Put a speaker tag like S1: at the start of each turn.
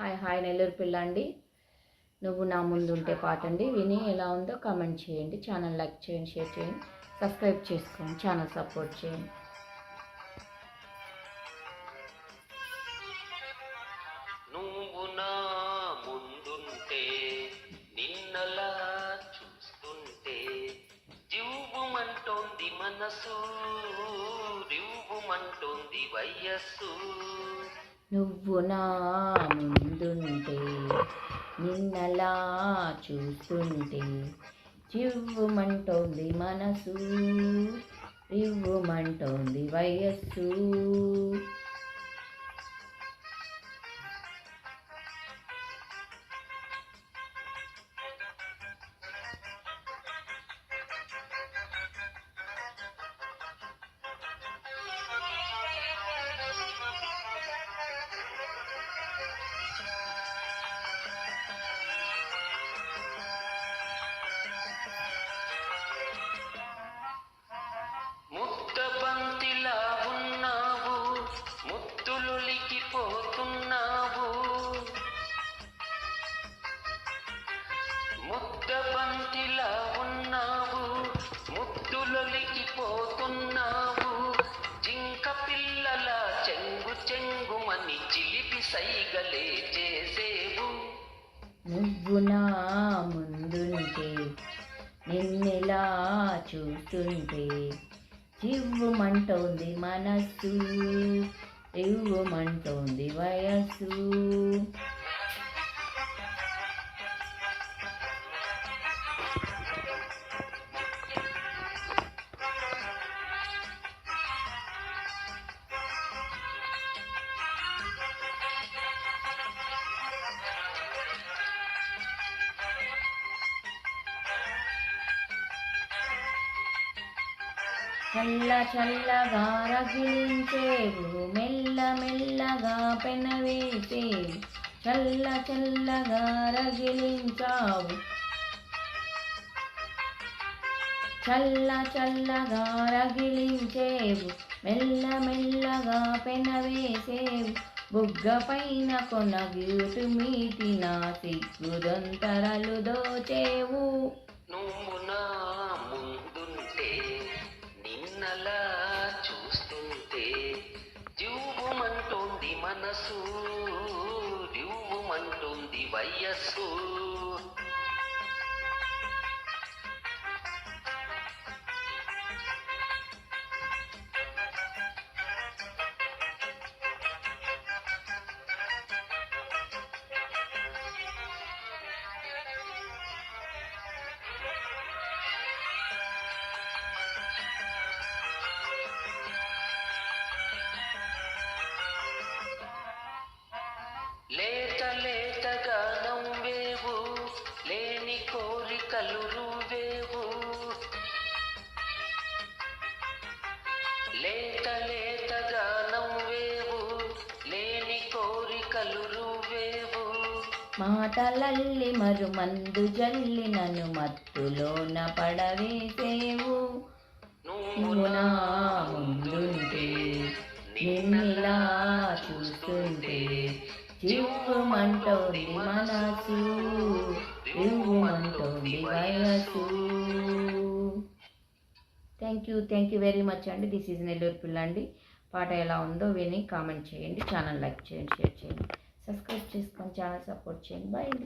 S1: Hi hi Nellore పిల్ల అండి నువ్వు నా ముందు ఉంటే పాట అండి విని ఎలా ఉందో కామెంట్ చేయండి. ఛానల్ లైక్ చేయండి షేర్ చేయండి. సబ్స్క్రైబ్ చేసుకోండి. ఛానల్ సపోర్ట్ చేయండి.
S2: నువ్వు నా ముందుంటే నిన్నలా చూస్తుంటే జివ్వుమంటోంది మనసు రివ్వుమంటోంది వయస్సు.
S1: నువ్వు నా నిన్నలా చూస్తుంటే చివ్వుమంటోంది మనసు ఇవ్వమంటోంది వయస్సు.
S2: సైగలే చేసేవు
S1: నువ్వు నా ముందుంటే నిన్నెలా చూస్తుంటే చివ్వుమంటోంది మనస్సు రివ్వుమంటోంది వయస్సు. చల్ల చల్లగా రగిలించేవు మెల్ల మెల్లగా పెనవేసేవు చల్ల చల్లగా రగిలించావు. చల్ల చల్లగా రగిలించేవు మెల్ల మెల్లగా పెనవేసేవు బుగ్గ పైన కొనగిటు మీటి నా సిగ్గుదొంతరలు దోచేవు.
S2: నువ్వు నా మనసు దివ్వుమంటుంది వయస్సు. లేత లేతగా నవ్వేవు లేని కోరికలు రువేవు
S1: మాటలల్లి మరు మందు జల్లి నన్ను మత్తులోన పడవేసేవు.
S2: నువ్వు
S1: నా ముందుంటే నిన్నిలా చూస్తుంటే చివ్వుమంటోంది మనసు రివ్వుమంటోంది వయసు. Thank you thank you very much అండి. దిస్ ఈజ్ నెల్లూరు పిల్ల అండి. పాట ఎలా ఉందో విని కామెంట్ చేయండి. ఛానల్ లైక్ చేయండి షేర్ చేయండి. సబ్స్క్రైబ్ చేసుకొని ఛానల్ సపోర్ట్ చేయండి. బాయ్